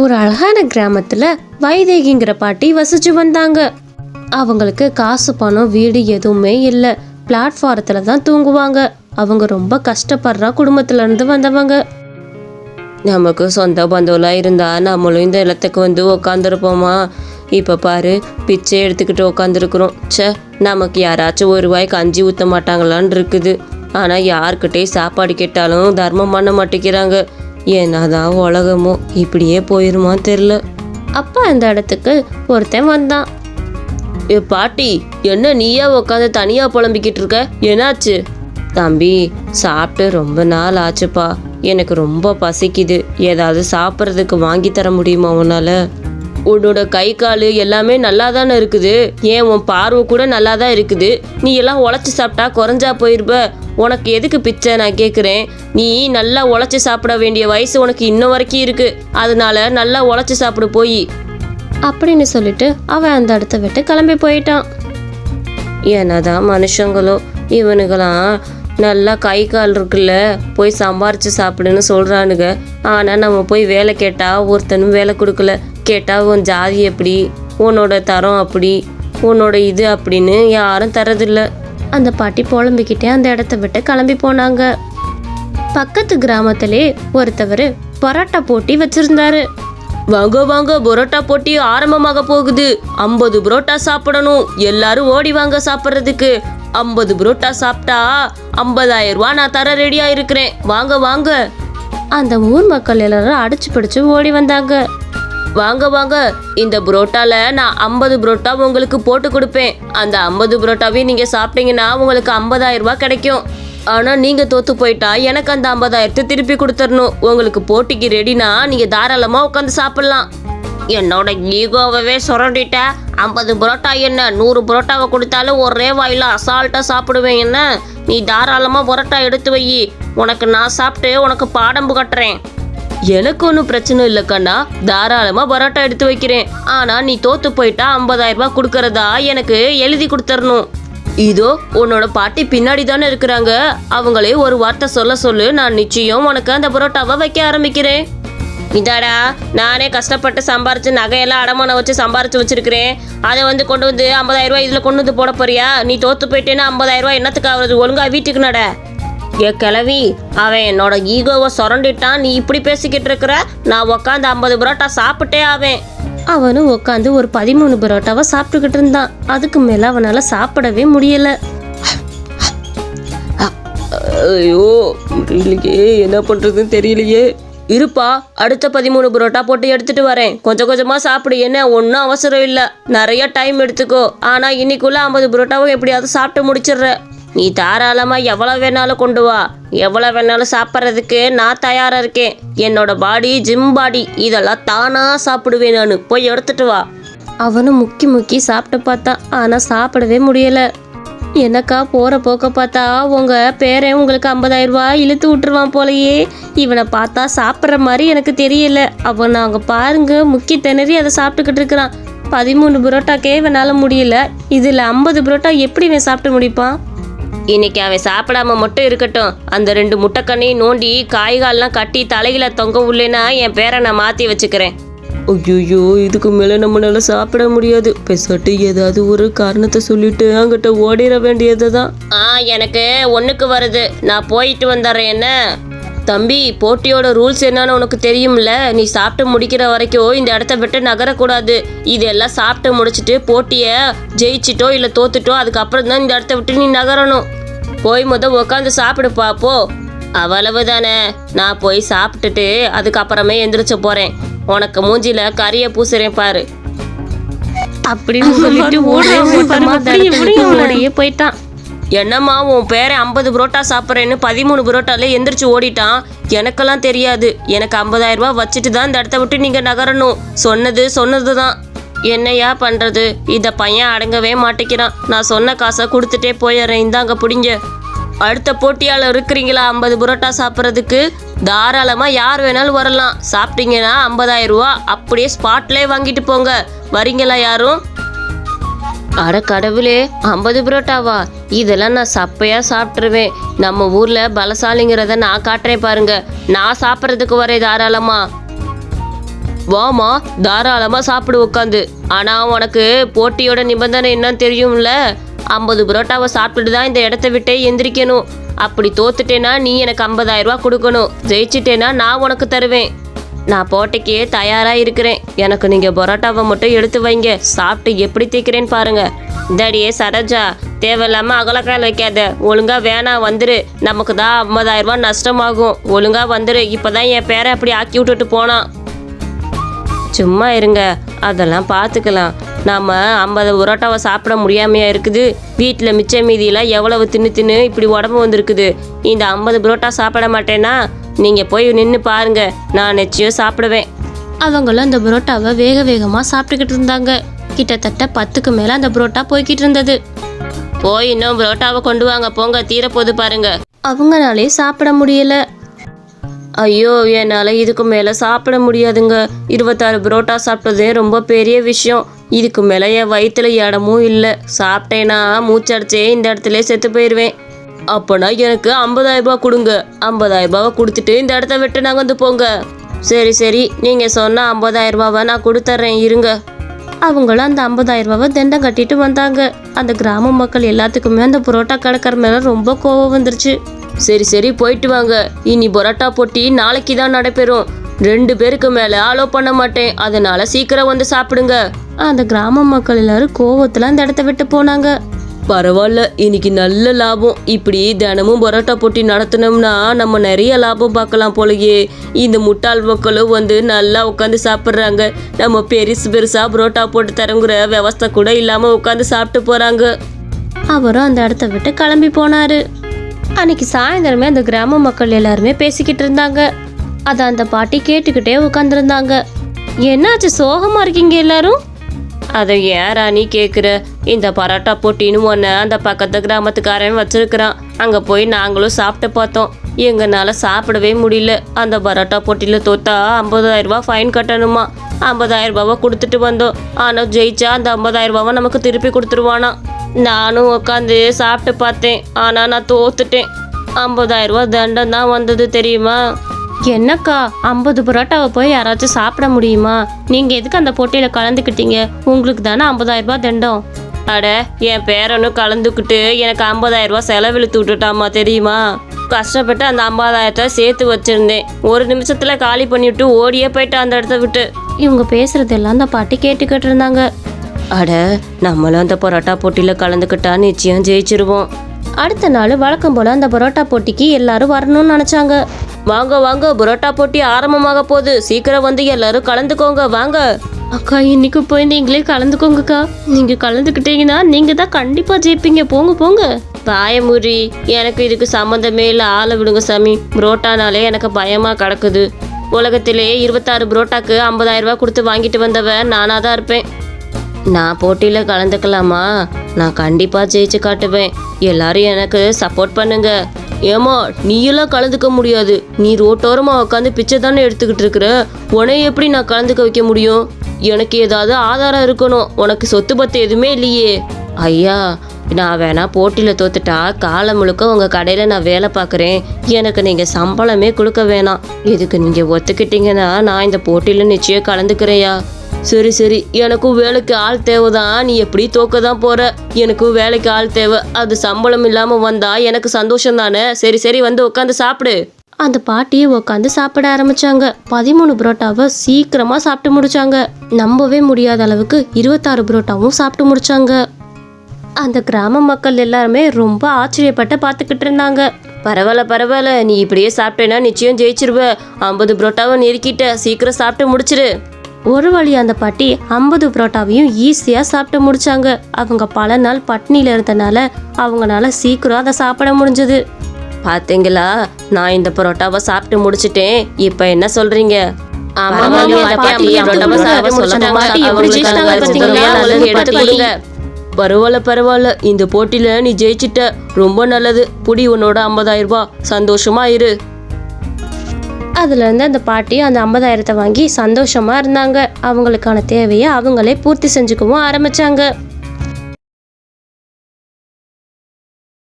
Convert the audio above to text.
ஒரு அழகான கிராமத்துல வைதேகிங்கிற பாட்டி வசிச்சு வந்தாங்க. அவங்களுக்கு காசு பணம் வீடு எதுவுமே இல்லை. பிளாட்ஃபாரத்தில் தான் தூங்குவாங்க. அவங்க ரொம்ப கஷ்டப்படுற குடும்பத்துல இருந்து வந்தவங்க. நமக்கு சொந்த பந்தவெல்லாம் இருந்தா நம்மளும் இந்த இடத்துக்கு வந்து உக்காந்துருப்போமா? இப்போ பாரு பிச்சை எடுத்துக்கிட்டு உக்காந்துருக்குறோம். ச்சே நமக்கு யாராச்சும் ஒரு ரூபாய்க்கு கஞ்சி ஊற்ற மாட்டாங்களான்னு இருக்குது. ஆனால் யாருக்கிட்டே சாப்பாடு கேட்டாலும் தர்மம் பண்ண மாட்டேங்கிறாங்க. என்னதான் உலகமோ? இப்படியே போயிருமா தெரில அப்பா அந்த இடத்துக்கு ஒருத்தன் வந்தான். ஏ பாட்டி என்ன நீயா உட்காந்து தனியா புலம்பிக்கிட்டு இருக்க? என்னாச்சு? தம்பி சாப்பிட்டு ரொம்ப நாள் ஆச்சுப்பா. எனக்கு ரொம்ப பசிக்குது. ஏதாவது சாப்பிட்றதுக்கு வாங்கி தர முடியுமா உன்னால? உன்னோட கை கால் எல்லாமே நல்லா தானே இருக்குது? ஏன் உன் பார்வை கூட நல்லா தான் இருக்குது? நீ எல்லாம் உழைச்சி சாப்பிட்டா குறைஞ்சா போயிருப்ப. உனக்கு எதுக்கு பிச்சை? நான் கேட்குறேன் நீ நல்லா உழைச்சி சாப்பிட வேண்டிய வயசு உனக்கு இன்ன வரைக்கும் இருக்கு. அதனால நல்லா உழைச்சி சாப்பிடு போய். அப்படின்னு சொல்லிட்டு அவன் அந்த இடத்த விட்டு கிளம்பி போயிட்டான். என்னதான் மனுஷங்களோ இவனுங்களாம் நல்லா கை கால் இருக்குல்ல போய் சம்பாரிச்சு சாப்பிடுன்னு சொல்கிறானுங்க ஆனால் நம்ம போய் வேலை கேட்டால் ஒருத்தனும் வேலை கொடுக்கல. கேட்டால் உன் ஜாதி எப்படி? உன்னோட தரம் அப்படி? உன்னோட இது அப்படின்னு யாரும் தரதில்ல அந்த பாட்டி புலம்பிக்கிட்டே அந்த இடத்த விட்டு கிளம்பி போனாங்க. பக்கத்து கிராமத்திலே ஒருத்தவர் பரோட்டா போட்டி வச்சிருந்தாரு. வாங்க வாங்க பரோட்டா போட்டி ஆரம்பமாக போகுது. ஐம்பது புரோட்டா சாப்பிடணும். எல்லாரும் ஓடி வாங்க சாப்பிட்றதுக்கு. ஐம்பது புரோட்டா சாப்பிட்டா ஐம்பதாயிரம் ரூபா நான் தர ரெடியா இருக்கிறேன் வாங்க வாங்க. அந்த ஊர் மக்கள் எல்லாரும் அடிச்சு பிடிச்சு ஓடி வந்தாங்க. வாங்க வாங்க. இந்த புரோட்டால நான் ஐம்பது புரோட்டா உங்களுக்கு போட்டு கொடுப்பேன். அந்த ஐம்பது புரோட்டாவையும் நீங்க சாப்பிட்டீங்கன்னா உங்களுக்கு ஐம்பதாயிரம் ரூபாய் கிடைக்கும். ஆனா நீங்க தோத்து போயிட்டா எனக்கு அந்த ஐம்பதாயிரத்தை திருப்பி கொடுத்துடணும். உங்களுக்கு போட்டிக்கு ரெடினா நீங்க தாராளமா உட்காந்து சாப்பிடலாம். என்னோட ஈகோவவே சுரண்டிட்ட. ஐம்பது புரோட்டா என்ன? நூறு புரோட்டாவை கொடுத்தாலும் ஒரே வாயில அசால்ட்டா சாப்பிடுவேன் என்ன? நீ தாராளமா புரோட்டா எடுத்து வை. உனக்கு நான் சாப்பிட்டு உனக்கு பாடம் கட்டுறேன். எனக்கு ஒன்றும் பிரச்சனை இல்லை கண்ணா. தாராளமாக பரோட்டா எடுத்து வைக்கிறேன். ஆனால் நீ தோத்து போயிட்டா ஐம்பதாயிரம் ரூபாய் கொடுக்கறதா எனக்கு எழுதி கொடுத்துடணும் இதோ உன்னோட பாட்டி பின்னாடி தானே இருக்கிறாங்க. அவங்களே ஒரு வார்த்தை சொல்ல சொல்லு. நான் நிச்சயம் உனக்கு அந்த பரோட்டாவை வைக்க ஆரம்பிக்கிறேன். இதாடா நானே கஷ்டப்பட்டு சம்பாரிச்சு நகையெல்லாம் அடமானம் வச்சு சம்பாரிச்சு வச்சிருக்கிறேன். அதை வந்து கொண்டு வந்து ஐம்பதாயிரம் ரூபாய் இதில் கொண்டு வந்து போட போறியா? நீ தோத்து போயிட்டேன்னா ஐம்பதாயிரம் ரூபாய் என்னத்துக்கு ஆகுறது? ஒழுங்கா வீட்டுக்கு நட. ஏ கிளவி அவன் என்னோட ஈகோவை சுரண்டிட்டான் நீ இப்படி பேசிக்கிட்டு இருக்கிற? நான் உக்காந்து ஐம்பது பரோட்டா சாப்பிட்டே ஆவேன். அவனும் உட்காந்து ஒரு பதிமூணு பரோட்டாவை சாப்பிட்டுக்கிட்டு இருந்தான். அதுக்கு மேல அவனால சாப்பிடவே முடியல. ஐயோ முடியலையே என்ன பண்றதுன்னு தெரியலையே. இருப்பா அடுத்த பதிமூணு பரோட்டா போட்டு எடுத்துட்டு வரேன். கொஞ்சம் கொஞ்சமா சாப்பிடு என்ன ஒன்றும் அவசரம் இல்லை. நிறைய டைம் எடுத்துக்கோ. ஆனா இன்னைக்குள்ள ஐம்பது பரோட்டாவும் எப்படியாவது சாப்பிட்டு முடிச்சிடுற நீ தாராளமாக எவ்வளோ வேணாலும் கொண்டு வா. எவ்வளோ வேணாலும் சாப்பிட்றதுக்கு நான் தயாராக இருக்கேன். என்னோட பாடி ஜிம் பாடி இதெல்லாம் தானாக சாப்பிடுவேன் நான். போய் எடுத்துட்டு வா. அவனும் முக்கி முக்கி சாப்பிட்டு பார்த்தான் ஆனால் சாப்பிடவே முடியலை. என்னக்கா போகிற போக்க பார்த்தா உங்கள் பேரன் உங்களுக்கு ஐம்பதாயிரம் ரூபாய் இழுத்து விட்டுருவான் போலயே. இவனை பார்த்தா சாப்பிட்ற மாதிரி எனக்கு தெரியல. அவன் நாங்கள் பாருங்க முக்கி திணறி அதை சாப்பிட்டுக்கிட்டு இருக்கிறான். பதிமூணு புரோட்டாக்கே இவனால் முடியல. இதில் ஐம்பது புரோட்டா எப்படி இவன் சாப்பிட்டு முடிப்பான்? இன்னைக்கு அவன் சாப்பிடாம மட்டும் இருக்கட்டும். அந்த ரெண்டு முட்டைக்கண்ணையும் நோண்டி காய்கால்லாம் கட்டி தலையில தொங்க உள்ளேன்னா என் பேரை நான் மாத்தி வச்சுக்கிறேன். ஐயோ இதுக்கு மேல நம்மளால சாப்பிட முடியாது. பெசாட்டு ஏதாவது ஒரு காரணத்தை சொல்லிட்டு அங்கிட்ட ஓடிட வேண்டியது தான் ஆ எனக்கு ஒண்ணுக்கு வருது. நான் போயிட்டு வந்துடுறேன் என்ன? தம்பி போட்டியோட ரூல்ஸ் என்னன்னு உனக்கு தெரியும்ல? நீ சாப்பிட்டு முடிக்கிற வரைக்கும் இந்த இடத்த விட்டு நகரக்கூடாது. இதெல்லாம் சாப்பிட்டு முடிச்சிட்டு போட்டியை ஜெயிச்சிட்டோ இல்லை தோத்துட்டோ அதுக்கப்புறம் தான் இந்த இடத்த விட்டு நீ நகரணும். போய் முத உட்காந்து சாப்பிடுப்பா போ அவ்வளவுதானே. நான் போய் சாப்பிட்டுட்டு அதுக்கப்புறமே எந்திரிச்சு போறேன். உனக்கு மூஞ்சில கரிய பூசுறேன் பாரு. அப்படின்னு சொல்லிட்டு ஓடியே போயிட்டான். என்னம்மா உன் பேரை ஐம்பது புரோட்டா சாப்பிட்றேன்னு பதிமூணு புரோட்டால எந்திரிச்சு ஓடிட்டான். எனக்கெல்லாம் தெரியாது. எனக்கு ஐம்பதாயிரம் ரூபாய் வச்சுட்டு தான் இந்த இடத்த விட்டு நீங்க நகரணும். சொன்னது சொன்னது தான் என்னையா பண்றது? இத பையன் அடங்கவே மாட்டேங்கிறான். நான் சொன்ன காசை கொடுத்துட்டே போயிடுறேன். இந்தாங்க பிடிங்க. அடுத்த போட்டியாளர் இருக்கிறீங்களா? ஐம்பது புரோட்டா சாப்பிட்றதுக்கு? தாராளமா யார் வேணாலும் வரலாம். சாப்பிட்டீங்கன்னா ஐம்பதாயிரம் ரூபா அப்படியே ஸ்பாட்லேயே வாங்கிட்டு போங்க. வரீங்களா யாரும்? அட கடவுளே ஐம்பது புரோட்டாவா? இதெல்லாம் நான் சப்பையா சாப்பிட்ருவேன் நம்ம ஊர்ல பலசாலிங்கிறத நான் காட்டுறேன் பாருங்க. நான் சாப்பிட்றதுக்கு வரேன் தாராளமா. வாமா தாராளமாக சாப்பிடு உட்காந்து ஆனால் உனக்கு போட்டியோட நிபந்தனை என்னன்னு தெரியும்ல? ஐம்பது புரோட்டாவை சாப்பிட்டுட்டு தான் இந்த இடத்த விட்டே எந்திரிக்கணும். அப்படி தோத்துட்டேனா நீ எனக்கு ஐம்பதாயிரம் ரூபா கொடுக்கணும். ஜெயிச்சிட்டேன்னா நான் உனக்கு தருவேன். நான் போட்டிக்கு தயாராக இருக்கிறேன். எனக்கு நீங்கள் பரோட்டாவை மட்டும் எடுத்து வைங்க. சாப்பிட்டு எப்படி தேய்க்கிறேன்னு பாருங்க. இந்தாடியே சரோஜா தேவையில்லாமல் அகலக்கால் வைக்காத. ஒழுங்கா வேணாம் வந்துரு. நமக்கு தான் ஐம்பதாயிரம் ரூபா நஷ்டமாகும். ஒழுங்கா வந்துரு. இப்போ தான் என் பேரை அப்படி ஆக்கி விட்டுட்டு போனான். சும்மா இருங்க. அதெல்லாம் பார்த்துக்கலாம் நாம் ஐம்பது புரோட்டாவை சாப்பிட முடியாமையா இருக்குது. வீட்டில் மிச்ச மீதியெல்லாம் எவ்வளவு தின்னு தின்னு இப்படி உடம்பு வந்திருக்குது. இந்த ஐம்பது புரோட்டா சாப்பிட மாட்டேன்னா நீங்கள் போய் நின்று பாருங்க. நான் நிச்சயம் சாப்பிடுவேன். அவங்களும் அந்த புரோட்டாவை வேக வேகமாக சாப்பிட்டுக்கிட்டு இருந்தாங்க. கிட்டத்தட்ட பத்துக்கு மேலே அந்த புரோட்டா போய்கிட்டு இருந்தது. போய் இன்னும் புரோட்டாவை கொண்டு வாங்க. போங்க தீரப்போது பாருங்க. அவங்கனாலே சாப்பிட முடியல. ஐயோ என்னால் இதுக்கு மேலே சாப்பிட முடியாதுங்க. இருபத்தாறு புரோட்டா சாப்பிட்டதே ரொம்ப பெரிய விஷயம். இதுக்கு மேலே என் வயிற்றுல இடமும் இல்லை. சாப்பிட்டேன்னா மூச்சடைச்சே இந்த இடத்துல செத்து போயிடுவேன் அப்போனா எனக்கு 50000 கொடுங்க. 50000 ரூபாவை கொடுத்துட்டு இந்த இடத்த விட்டு நாங்கள் வந்து போங்க. சரி சரி. நீங்கள் சொன்ன 50000 ரூபாவை நான் கொடுத்துட்றேன் இருங்க. அவங்களும் அந்த 50000 ரூபாவை தண்டம் கட்டிட்டு வந்தாங்க. அந்த கிராம மக்கள் எல்லாத்துக்குமே அந்த புரோட்டா கடைக்கார மேலே ரொம்ப கோவம் வந்துருச்சு. சரி சரி போயிட்டு வாங்க. இனி பரோட்டா போட்டி நாளைக்கு தான் நடைபெறும். ரெண்டு பேருக்கு மேலே அலோ பண்ண மாட்டேன். அதனால சீக்கிரம் வந்து சாப்பிடுங்க. அந்த கிராம மக்கள் எல்லாரும் கோவத்தில் அந்த இடத்த விட்டு போனாங்க. பரவாயில்ல இன்னைக்கு நல்ல லாபம். இப்படி தினமும் பரோட்டா போட்டி நடத்தினோம்னா நம்ம நிறைய லாபம் பார்க்கலாம் போலயே. இந்த முட்டாள் மக்களும் வந்து நல்லா உட்காந்து சாப்பிட்றாங்க. நம்ம பெருசு பெருசா பரோட்டா போட்டு தரங்குற விவஸ்தை கூட இல்லாமல் உட்காந்து சாப்பிட்டு போறாங்க. அவரும் அந்த இடத்த விட்டு கிளம்பி போனாரு. அன்னைக்கு சாயந்தரமே அந்த கிராம மக்கள் எல்லாருமே பேசிக்கிட்டு இருந்தாங்க. அதை அந்த பாட்டி கேட்டுக்கிட்டே உட்காந்துருந்தாங்க என்னாச்சு? சோகமா இருக்கீங்க எல்லாரும்? அதை ஏன் ராணி கேட்குற இந்த பரோட்டா போட்டின்னு ஒன்று அந்த பக்கத்து கிராமத்துக்காரன் வச்சிருக்கிறான். அங்கே போய் நாங்களும் சாப்பிட்டு பார்த்தோம். எங்களால் சாப்பிடவே முடியல. அந்த பரோட்டா போட்டியில் தோத்தா 50000 ஃபைன் கட்டணுமா? 50000 ரூபாவை கொடுத்துட்டு வந்தோம். ஆனால் ஜெயிச்சா அந்த 50000 ரூபாவை நமக்கு திருப்பி கொடுத்துருவானா? நானும் உட்காந்து சாப்பிட்டு பார்த்தேன். ஆனால் நான் தோத்துட்டேன். ஐம்பதாயிரம் ரூபா தண்டம் தான் வந்தது தெரியுமா? என்னக்கா ஐம்பது பரோட்டாவை போய் யாராச்சும் சாப்பிட முடியுமா? நீங்கள் எதுக்கு அந்த போட்டியில் கலந்துக்கிட்டீங்க? உங்களுக்கு தானே ஐம்பதாயிரம் ரூபா தண்டம். அட என் பேரனும் கலந்துக்கிட்டு எனக்கு ஐம்பதாயிரம் ரூபா செலவிழுத்து விட்டுட்டாமா தெரியுமா? கஷ்டப்பட்டு அந்த ஐம்பதாயிரத்தை சேர்த்து வச்சிருந்தேன். ஒரு நிமிஷத்துல காலி பண்ணிவிட்டு ஓடியே போயிட்டேன் அந்த இடத்த விட்டு. இவங்க பேசுறதெல்லாம் அந்த பாட்டி கேட்டுக்கிட்டு இருந்தாங்க. அட நம்மளும் அந்த பரோட்டா போட்டியில் கலந்துக்கிட்டா நிச்சயம் ஜெயிச்சிருவோம். அடுத்த நாள் வழக்கம் போல அந்த பரோட்டா போட்டிக்கு எல்லாரும் வரணும்னு நினைச்சாங்க. வாங்க வாங்க பரோட்டா போட்டி ஆரம்பமாக போகுது. சீக்கிரம் வந்து எல்லாரும் கலந்துக்கோங்க வாங்க. அக்கா இன்னைக்கு போய் நீங்களே கலந்துக்கோங்கக்கா. நீங்க கலந்துக்கிட்டீங்கன்னா நீங்க தான் கண்டிப்பா ஜெயிப்பீங்க. போங்க போங்க. பாயமுறி எனக்கு இதுக்கு சம்மந்தமே இல்லை. ஆளை விடுங்க சாமி. புரோட்டானாலே எனக்கு பயமாக கிடக்குது. உலகத்திலேயே இருபத்தாறு புரோட்டாக்கு ஐம்பதாயிரம் ரூபா கொடுத்து வாங்கிட்டு வந்தவன் நானாக தான் இருப்பேன். நான் போட்டியில் கலந்துக்கலாமா? நான் கண்டிப்பாக ஜெயிச்சு காட்டுவேன். எல்லாரும் எனக்கு சப்போர்ட் பண்ணுங்க. ஏமா நீயெல்லாம் கலந்துக்க முடியாது. நீ ரோட்டோரமாக உட்காந்து பிச்சை தானே எடுத்துக்கிட்டு இருக்கிற? உன்னை எப்படி நான் கலந்துக்க வைக்க முடியும்? எனக்கு ஏதாவது ஆதாரம் இருக்கணும். உனக்கு சொத்து பத்து எதுவுமே இல்லையே. ஐயா நான் வேணா போட்டியில் தோத்துட்டா காலம் முழுக்க உங்கள் கடையில் நான் வேலை பார்க்குறேன். எனக்கு நீங்கள் சம்பளமே கொடுக்க வேணாம். இதுக்கு நீங்கள் ஒத்துக்கிட்டீங்கன்னா நான் இந்த போட்டியில் நிச்சயம் கலந்துக்கிறேயா சரி சரி. எனக்கும் வேலைக்கு ஆள் தேவைதான். நீ எப்படி தோக்க தான் போற? எனக்கும் வேலைக்கு ஆள் தேவை. அது சம்பளம் இல்லாம வந்தா எனக்கு சந்தோஷம் தானே? சரி சரி. வந்து உட்காந்து சாப்பிடு. அந்த பாட்டியை உட்காந்து சாப்பிட ஆரம்பிச்சாங்க. பதிமூணு புரோட்டாவை சீக்கிரமா சாப்பிட்டு முடிச்சாங்க. நம்பவே முடியாத அளவுக்கு இருபத்தாறு புரோட்டாவும் சாப்பிட்டு முடிச்சாங்க. அந்த கிராம மக்கள் எல்லாருமே ரொம்ப ஆச்சரியப்பட்டு பார்த்துக்கிட்டு இருந்தாங்க. பரவாயில்ல பரவாயில்ல. நீ இப்படியே சாப்பிட்டேன்னா நிச்சயம் ஜெயிச்சிருவ. ஐம்பது புரோட்டாவை நெருக்கிட்ட. சீக்கிரம் சாப்பிட்டு முடிச்சிரு. ஒரு வழி அந்த பாட்டி ஐம்பது புரோட்டாவையும் ஈஸியாக சாப்பிட்டு முடிச்சாங்க. அவங்க பல நாள் பட்னியில் இருந்தனால அவங்களால சீக்கிரம் அதை சாப்பிட முடிஞ்சது. பாத்தீங்களா? நான் இந்த பரோட்டாவை சாப்பிட்டு முடிச்சிட்டேன். இப்போ என்ன சொல்றீங்க? ஆமா, பரவாயில்ல பரவாயில்ல. இந்த போட்டியில நீ ஜெயிச்சிட்ட. ரொம்ப நல்லது. புடி உன்னோட 50000 ரூபாய். சந்தோஷமா இரு. அதுல இருந்து அந்த பாட்டி அந்த ஐம்பதாயிரத்தை வாங்கி சந்தோஷமா இருந்தாங்க. அவங்களுக்கான தேவையை அவங்களே பூர்த்தி செஞ்சுக்கவும் ஆரம்பிச்சாங்க.